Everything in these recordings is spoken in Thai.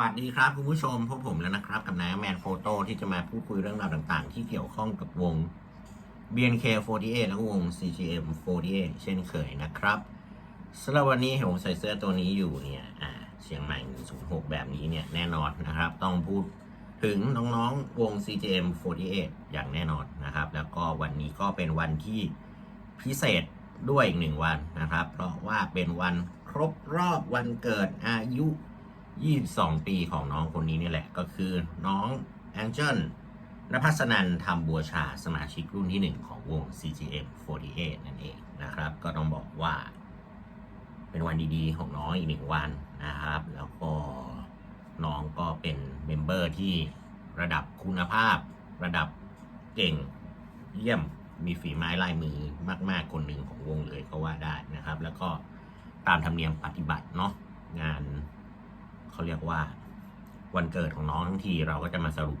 วัสดีครับคุณผู้ชมพบผมแล้วนะครับ กับนายแมนโฟโต้ที่จะมาพูดคุยเรื่องราวต่างๆ ที่เกี่ยวข้องกับวง BNK48 และวง CGM48 เช่นเคยนะครับสำหรับวันนี้เห็นผมใส่เสื้อตัวนี้อยู่เนี่ยอ่าเชียงใหม่ 106 แบบนี้เนี่ยแน่นอนนะครับ ต้องพูดถึงน้องๆวง CGM48 อย่างแน่นอนนะครับ แล้วก็วันนี้ก็เป็นวันที่พิเศษด้วยอีกหนึ่งวันนะครับ เพราะว่าเป็นวันครบรอบวันเกิดอายุ 22 ปีของน้องคนนี้นี่แหละ ก็คือน้องแองเจิลนภัสนันทำบัวชาสมาชิกรุ่นที่ 1 ของวง CGM48 นั่นเองนะครับ ก็ต้องบอกว่า เป็นวันดีๆ ของน้องอีกหนึ่งวันนะครับ แล้วก็น้องก็เป็นเมมเบอร์ที่ระดับคุณภาพ ระดับเก่งเยี่ยมมีฝีไม้ลายมือมากๆ คนหนึ่งของวงเลยก็ว่าได้นะครับ แล้วก็ตามธรรมเนียมปฏิบัติเนาะงาน เขาเรียกว่า วันเกิดของน้องทั้งทีเราก็จะมาสรุป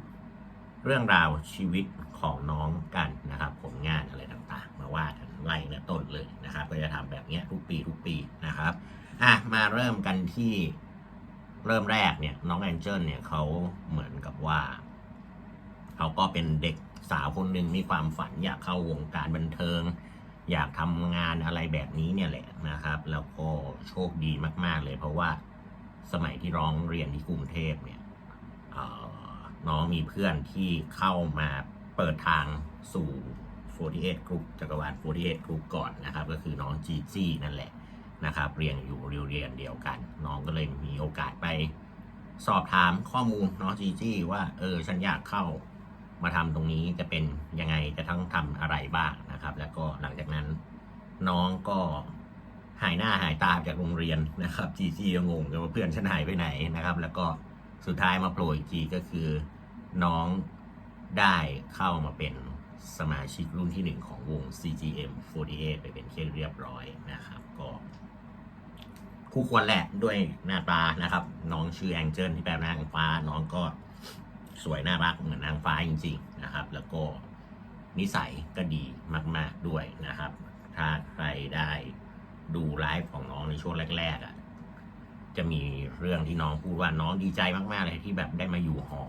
เรื่องราวชีวิตของน้องกันนะครับ ผลงานอะไรต่างๆ มาว่ากันไล่เนต้นเลยนะครับ ก็จะทำแบบนี้ทุกปีทุกปีนะครับอะมาเริ่มกันที่เริ่มแรกเนี่ยน้องแองเจิลเนี่ยเขาเหมือนกับว่าเขาก็เป็นเด็กสาวคนหนึ่งมีความฝันอยากเข้าวงการบันเทิง อยากทำงานอะไรแบบนี้เนี่ยแหละนะครับ แล้วก็โชคดีมาก ๆเลยเพราะว่า สมัยที่ร้องเรียนที่กรุงเทพเนี่ยน้องมีเพื่อนที่เข้ามาเปิดทางสู่48 Group จักรวาล48 Group ก่อนนะครับ ก็คือน้องจีจี้นั่นแหละนะครับ เรียนอยู่เรียนเดียวกัน น้องก็เลยมีโอกาสไปสอบถามข้อมูลน้องจีจี้ว่าเออฉันอยากเข้ามาทำตรงนี้จะเป็นยังไงจะทั้งทำอะไรบ้างนะครับ แล้วก็หลังจากนั้นน้องก็ หายหน้าหายตาจากโรงเรียนนะครับจีจีก็งงกันว่าเพื่อนฉันหายไปไหนนะครับ แล้วก็สุดท้ายมาโผล่อีกทีก็คือน้องได้เข้ามาเป็นสมาชิกรุ่นที่หนึ่งของวง CGM48 ไปเป็นที่เรียบร้อยนะครับ ก็คู่ควรแหละด้วยหน้าตานะครับ น้องชื่อแองเจิลที่แปลว่านางฟ้า น้องก็สวยน่ารักเหมือนนางฟ้าจริง ๆนะครับ แล้วก็นิสัยก็ดีมาก ๆด้วยนะครับ ถ้าใครได้ ดูไลฟ์ของน้องในช่วงแรก ๆอะ จะมีเรื่องที่น้องพูดว่าน้องดีใจมากๆเลยที่แบบได้มาอยู่หอ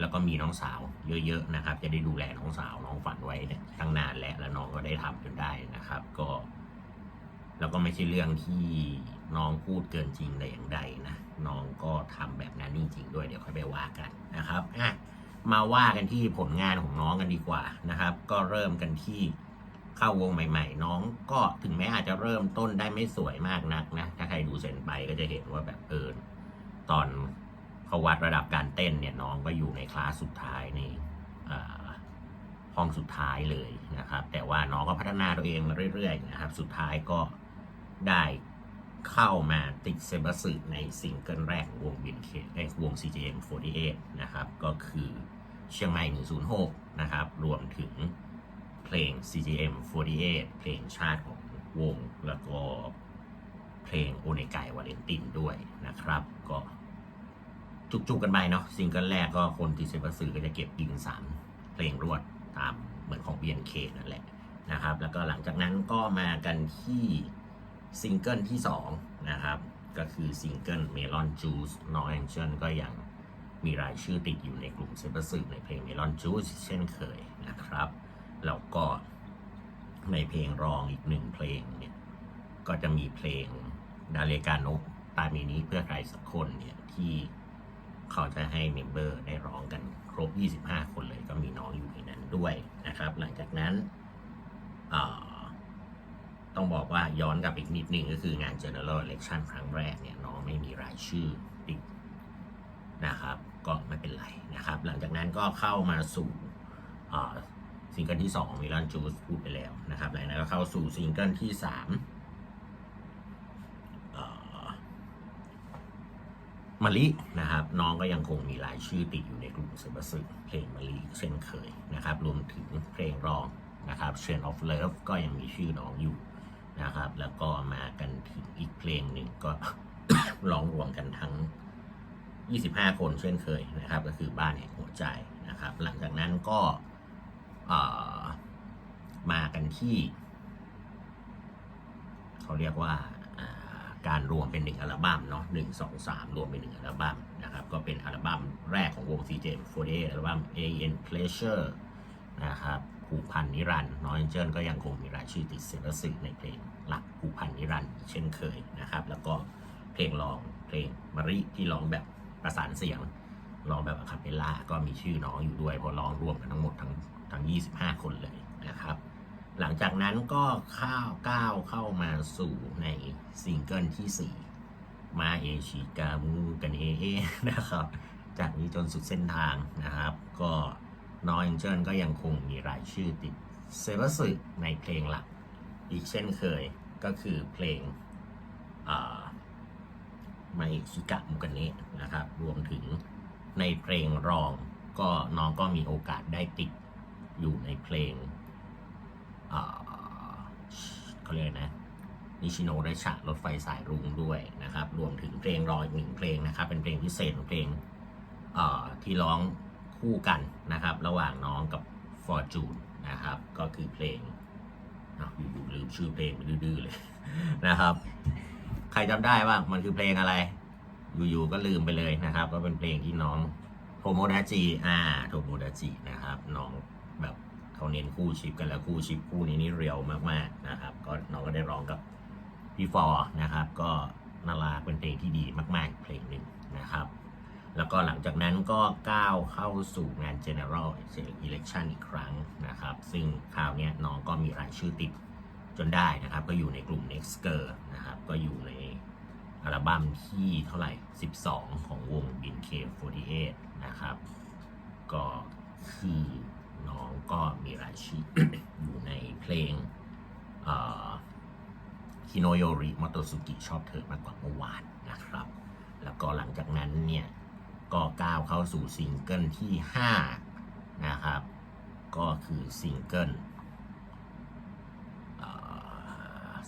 แล้วก็มีน้องสาวเยอะ ๆ นะครับ จะได้ดูแลน้องสาวน้องฝันไว้ตั้งนานแล้วแล้วน้องก็ได้ทำจนได้นะครับ ก็ แล้วก็ไม่ใช่เรื่องที่น้องพูดเกินจริงแต่อย่างใดนะน้องก็ทำแบบนั้นจริงๆด้วยเดี๋ยวค่อยไปว่ากันนะครับอะมาว่ากันที่ผลงานของน้องกันดีกว่านะครับ ก็เริ่มกันที่ เข้าวงใหม่ ๆ น้องก็ถึงแม้อาจจะเริ่มต้นได้ไม่สวยมากนักนะ ถ้าใครดูเซนไปก็จะเห็นว่าแบบเออตอนเขาวัดระดับการเต้นเนี่ยน้องก็อยู่ในคลาสสุดท้ายในห้องสุดท้ายเลยนะครับ แต่ว่าน้องก็พัฒนาตัวเองมาเรื่อยๆนะครับ สุดท้ายก็ได้เข้ามาติดเซบัสสึในซิงเกิลแรกของวงบินเคในวง CGM48 นะครับ ก็คือเชียงใหม่ 106 นะครับ รวมถึง เพลง CGM 48 เพลงชาติของวง แล้วก็เพลงโอเนกายวาเลนตินด้วยนะครับ ก็จุกๆกันไปเนาะซิงเกิลแรกก็คนที่เซบัสซือก็จะเก็บยิงสามเพลงรวดตามเหมือนของ BNK นั่นแหละนะครับ แล้วก็หลังจากนั้นก็มากันที่ซิงเกิลที่ 2 นะครับ ก็คือซิงเกิล Melon Juice น้องแองเจิลก็ยังมีรายชื่อติดอยู่ในกลุ่มเซบัสซือในเพลง Melon Juice เช่นเคยนะครับ แล้วก็ในเพลงรองอีกหนึ่งเพลงเนี่ย ก็จะมีเพลงดาเลกาโนตามีนี้เพื่อใครสักคนเนี่ยที่เขาจะให้เมมเบอร์ได้ร้องกันครบ 25 คนเลยก็มีน้องอยู่ในนั้นด้วยนะครับ หลังจากนั้นต้องบอกว่าย้อนกลับอีกนิดนึงก็คืองาน General Election ครั้งแรกเนี่ยน้องไม่มีรายชื่อติดนะครับ ก็ไม่เป็นไรนะครับ หลังจากนั้นก็เข้ามาสู่ ซิงเกิลที่2มิลันจูสพูดไปแล้วนะครับหลังจากนั้นก็เข้าสู่ซิงเกิลที่3เอ่อมะลินะครับ น้องก็ยังคงมีรายชื่อติดอยู่ในกลุ่มเซบสึเพลงมะลิเช่นเคยนะครับ รวมถึงเพลงรองนะครับ Chain of Love ก็ยังมีชื่อน้องอยู่นะครับ แล้วก็มากันถึงอีกเพลงหนึ่งก็ร้องรวมกันทั้ง 25 คนเช่นเคยนะครับ ก็คือบ้านแห่งหัวใจนะครับ หลังจากนั้นก็ มากันที่ เขาเรียกว่าการรวมเป็นหนึ่งอัลบั้มเนาะหนึ่งสองสามรวมเป็นหนึ่งอัลบั้มนะครับ ก็เป็นอัลบั้มแรกของวง CJ48 อัลบั้ม AN Pleasure นะครับผูกพันนิรันด์น้อยเจิ้นก็ยังคงมีรายชื่อติดเซลสื่อในเพลงหลักผูกพันนิรันด์เช่นเคยนะครับ แล้วก็เพลงร้องเพลงมาริที่ร้องแบบประสานเสียงร้องแบบอะคาเปลล่าก็มีชื่อน้องอยู่ด้วยเพราะร้องร่วมกันทั้งหมดทั้ง ทั้ง 25 คนเลยนะครับ หลังจากนั้นก็เข้าวก้าวเข้ามาสู่ในซิงเกิลที่ 4 มาเอชิกามูกันเอเอนะครับ จากนี้จนสุดเส้นทางนะครับ ก็น้อยเจินก็ยังคงมีรายชื่อติดเซเวอร์สึในเพลงหลัก อีกเช่นเคยก็คือเพลงมาเอชิกะมุกันเนะนะครับ รวมถึงในเพลงรองก็น้องก็มีโอกาสได้ติด อยู่ในเพลงเขาเรียกนะนิชิโนไดชะรถไฟสายรุ้งด้วยนะครับ รวมถึงเพลงรออีกหนึ่งเพลงนะครับ เป็นเพลงพิเศษเพลงที่ร้องคู่กันนะครับ ระหว่างน้องกับ Fortune นะครับ ก็คือเพลงอยู่ๆลืมชื่อเพลงไปดื้อเลยนะครับ ใครจำได้บ้างมันคือเพลงอะไร อยู่ๆก็ลืมไปเลยนะครับ ก็เป็นเพลงที่น้องโทโมดาจิอ่าโทโมดาจินะครับ น้อง แบบเขาเน้นคู่ชิปกันแล้วคู่ชิปคู่นี้นี่เรียวมากๆนะครับ ก็น้องก็ได้ร้องกับพี่ฟอร์นะครับ ก็น่ารักเป็นเพลงที่ดีมากๆ เพลงหนึ่งนะครับ แล้วก็หลังจากนั้นก็ก้าวเข้าสู่งาน General Election อีกครั้งนะครับ ซึ่งคราวเนี้ยน้องก็มีรายชื่อติดจนได้นะครับ ก็อยู่ในกลุ่ม Next Girl นะครับ ก็อยู่ในอัลบั้มที่เท่าไหร่ 12 ของวง BNK48 นะครับ ก็คือ น้องก็มีรายชื่ออยู่ในเพลงคิโนโยริมอโตสุกิชอบเธอมากกว่าเมื่อวานนะครับ แล้วก็หลังจากนั้นเนี่ยก็ก้าวเข้าสู่ซิงเกิลที่ 5 นะครับ ก็คือซิงเกิล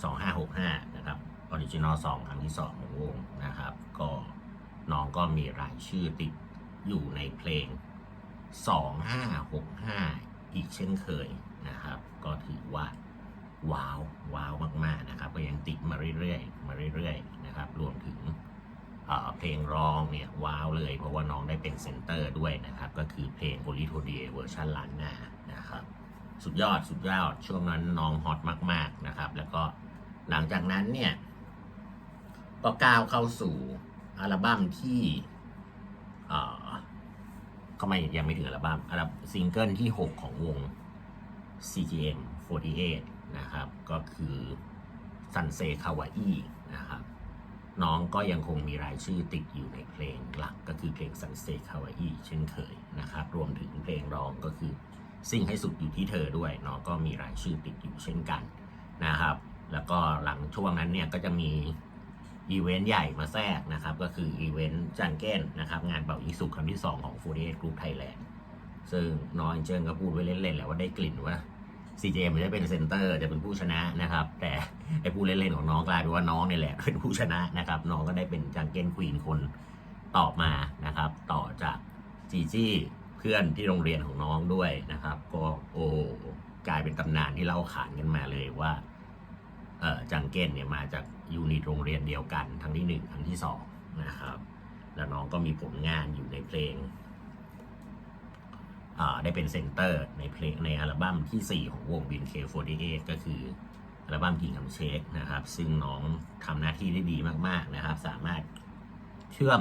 สองห้าหกห้านะครับออริจินอลสองครั้งที่สองของวงนะครับ ก็น้องก็มีรายชื่อติดอยู่ในเพลง 2565 อีกเช่นเคยนะครับ ก็ถือว่าว้าวว้าวมากๆนะครับก็ยังติดมาเรื่อยๆมาเรื่อยๆนะครับรวมถึงเเพลงร้องเนี่ยว้าวเลย เพราะว่าน้องได้เป็นเซนเตอร์ด้วยนะครับ ก็คือเพลง o l i t o d i e เวอร์ชันล้านนานะครับ สุดยอดสุดยอดช่วงนั้นน้องฮอตมาก ๆนะครับ แล้วก็หลังจากนั้นเนี่ยก็ก้าวเข้าสู่อัลบั้มที่เก็ไม่ยังไม่ถึงอัลบั้มอัลบั้มซิงเกิลที่ 6 ของวง CGM 48 นะครับ ก็คือ Sunset Kawaii นะครับ น้องก็ยังคงมีรายชื่อติดอยู่ในเพลงหลักก็คือเพลง Sunset Kawaii เช่นเคยนะครับ รวมถึงเพลงรองก็คือสิ่งให้สุดอยู่ที่เธอด้วยน้องก็มีรายชื่อติดอยู่เช่นกันนะครับ แล้วก็หลังช่วงนั้นเนี่ยก็จะมี อีเวนต์ใหญ่มาแทรกนะครับ ก็คืออีเวนต์จังเก้นนะครับ งานเป่ายิงสุกครั้งที่ 2 ของ 48 Group Thailand ซึ่งน้องเจิงก็พูดไว้เล่นๆแหละว่าได้กลิ่นว่า CJM จะเป็นเซนเตอร์จะเป็นผู้ชนะนะครับ แต่ไอ้ผู้เล่นๆของน้องกลายเป็นว่าน้องนี่แหละเป็นผู้ชนะนะครับ น้องก็ได้เป็นจังเก้นควีนคนต่อมานะครับ ต่อจากจีจี้เพื่อนที่โรงเรียนของน้องด้วยนะครับ ก็โอ้กลายเป็นตำนานที่เล่าขานกันมาเลยว่าเออจังเก้นเนี่ยมาจาก ยูนิตโรงเรียนเดียวกันทั้งที่หนึ่งทั้งที่สองนะครับ แล้วน้องก็มีผลงานอยู่ในเพลงได้เป็นเซนเตอร์ในเพลงในอัลบั้มที่ 4 ของวง BNK48 ก็คืออัลบั้มกิ่งคำเชคนะครับ ซึ่งน้องทำหน้าที่ได้ดีมาก ๆนะครับ สามารถเชื่อม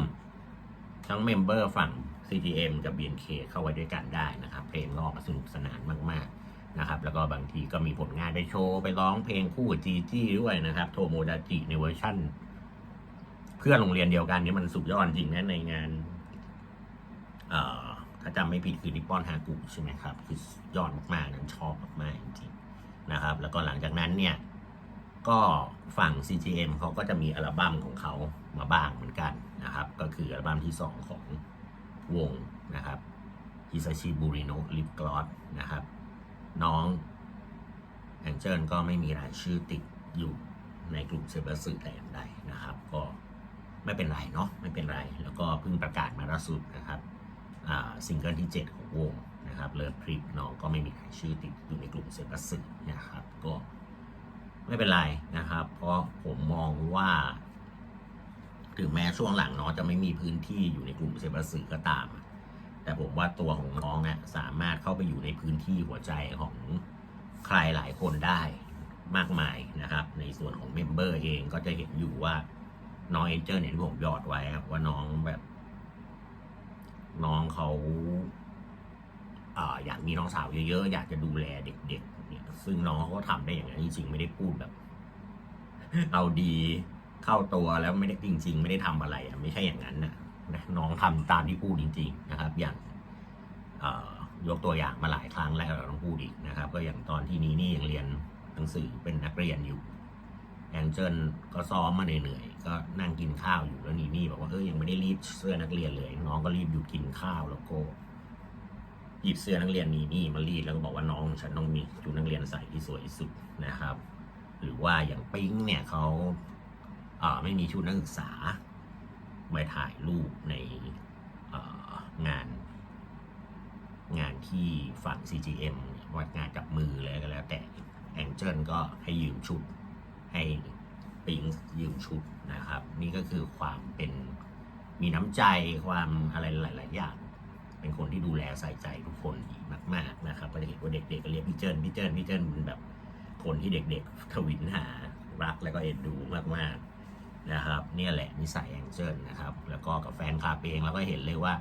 ทั้งเมมเบอร์ฝั่ง CGM กับ BNK เข้าไว้ด้วยกันได้นะครับ เพลงรอบสนุกสนานมาก ๆ นะครับแล้วก็บางทีก็มีผลงานไปโชว์ ไปร้องเพลงคู่จีจี้ด้วยนะครับ โทโมดาจิในเวอร์ชั่น เพื่อนโรงเรียนเดียวกันนี่มันสุดยอดจริงนะในงาน เอ่อถ้าจำไม่ผิดคือนิปปอนฮากุใช่ไหมครับ คือยอดมากๆนั้นชอบมากๆจริงๆนะครับ แล้วก็หลังจากนั้นเนี่ย ก็ฝั่ง CGM เขาก็จะมีอัลบั้มของเขามาบ้างเหมือนกันนะครับ ก็คืออัลบั้มที่ 2 ของวงนะครับฮิซาชิบูริโนลิปกลอสนะครับ น้องแองเจิลก็ไม่มีรายชื่อติดอยู่ในกลุ่มเซเบอร์สื่อแต่อย่างใดนะครับ ก็ไม่เป็นไรเนาะไม่เป็นไร แล้วก็เพิ่งประกาศมาล่าสุดนะครับซิงเกิลที่ 7 ของวงนะครับเลิฟคลิปน้องก็ไม่มีรายชื่อติดอยู่ในกลุ่มเซเบอร์สื่อนะครับ ก็ไม่เป็นไรนะครับ เพราะผมมองว่าถึงแม้ช่วงหลังน้องจะไม่มีพื้นที่อยู่ในกลุ่มเซบาสึก็ตาม แต่ผมว่าตัวของน้องเนี่ยสามารถเข้าไปอยู่ในพื้นที่หัวใจของใครหลายคนได้มากมายนะครับ ในส่วนของเมมเบอร์เองก็จะเห็นอยู่ว่าน้องเอเจอร์เนี่ยที่ผมยอดไว้ครับว่าน้องแบบ น้องเขาอ่าอยากมีน้องสาวเยอะๆ อยากจะดูแลเด็กๆเนี่ยซึ่งน้องเขาก็ทำได้อย่างนั้นจริงๆไม่ได้พูดแบบ เอาดีเข้าตัวแล้วไม่ได้จริง ๆ ไม่ได้ทำอะไรอะไม่ใช่อย่างนั้นนะ นะน้องทำตามที่พูดจริง ๆ นะครับ อย่างยกตัวอย่างมาหลายครั้งแล้วเราต้องพูดอีกนะครับ ก็อย่างตอนที่นี้นี่ยังเรียนหนังสือเป็นนักเรียนอยู่แองเจิลก็ซ้อมมาเหนื่อยๆก็นั่งกินข้าวอยู่แล้วนี่นี่บอกว่าเออยังไม่ได้รีดเสื้อนักเรียนเลย น้องก็รีบหยุดกินข้าวแล้วก็หยิบเสื้อนักเรียนนี่นี่มารีดแล้วก็บอกว่าน้องฉันต้องมีชุดนักเรียนใส่ที่สวยที่สุดนะครับ หรือว่าอย่างปิ๊งเนี่ยเขาเออไม่มีชุดนักศึกษา ไปถ่ายรูปในงาน งานที่ฝั่ง CGM วัดงานจับมือเลยก็แล้วแต่แองเจิลก็ให้ยืมชุด ให้ปิงยืมชุดนะครับ นี่ก็คือความเป็นมีน้ำใจความอะไรหลาย ๆ อย่าง เป็นคนที่ดูแลใส่ใจทุกคนดีมาก ๆ นะครับก็จะเห็นว่าเด็ก ๆ ก็เรียกพี่เจินพี่เจินพี่เจินเป็นแบบคนที่เด็ก ๆ ทวินหารักแล้วก็เอ็นดูมาก ๆ นะครับเนี่ยแหละนิสัยแองเจิลนะครับแล้วก็กับแฟนคลับเองเราก็เห็นเลยว่า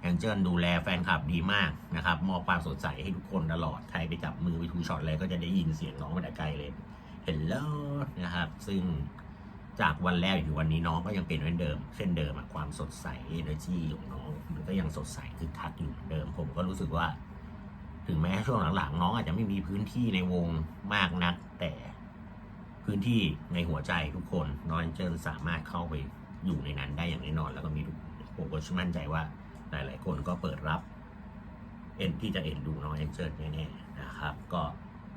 แองเจิลดูแลแฟนคลับดีมากนะครับมอบความสดใสให้ทุกคนตลอดใครไปจับมือไปทูช็อตอะไรก็จะได้ยินเสียงน้องมาแต่ไกลเลยเห็นแล้วนะครับ ซึ่งจากวันแรกอยู่วันนี้น้องก็ยังเป็นเหมือนเดิมเช่นเดิมความสดใส energy ของน้องมันก็ยังสดใสคือคักอยู่เหมือนเดิม ผมก็รู้สึกว่า ถึงแม้ช่วงหลังๆ น้องอาจจะไม่มีพื้นที่ในวงมากนัก แต่ พื้นที่ในหัวใจทุกคนน้องเจนสามารถเข้าไปอยู่ในนั้นได้อย่างแน่นอน แล้วก็มีทุกผมก็มั่นใจว่าหลาย ๆ คนก็เปิดรับ เอ็นที่จะเอ็นดูน้องแองเจิลแน่ๆนะครับ ก็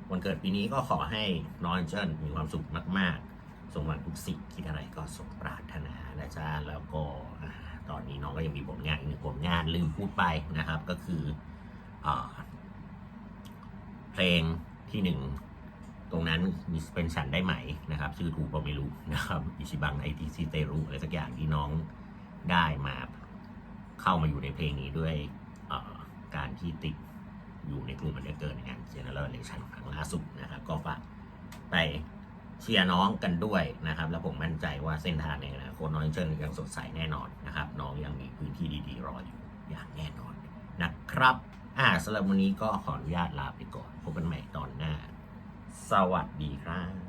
วันเกิดปีนี้ก็ขอให้น้องแองเจิลมีความสุขมาก ๆ สมหวังทุกสิ่งคิดอะไรก็สมปรารถนานะจ๊ะแล้วก็ตอนนี้น้องก็ยังมีผลงานอีกหนึ่งผลงานลืมพูดไปนะครับ ก็คืออเพลงที่หนึ่ง ตรงนั้นมีเป็นฉันได้ไหมนะครับ ชื่อถูกก็ไม่รู้นะครับอิชิบังไอทีซีเตรุอะไรสักอย่างที่น้องได้มาเข้ามาอยู่ในเพลงนี้ด้วยการที่ติดอยู่ในกลุ่มมันเดอร์เกินในงานเจเนอเรลเลชันครั้งล่าสุดนะครับ ก็ฝากไปเชียร์น้องกันด้วยนะครับ แล้วผมมั่นใจว่าเส้นทางในอนาคตน้องเชิญยังสดใสแน่นอนนะครับ น้องยังมีพื้นที่ดีๆ รออยู่อย่างแน่นอนนะครับอ่าสำหรับวันนี้ก็ขออนุญาตลาไปก่อนพบกันใหม่ตอนหน้า สวัสดีครับ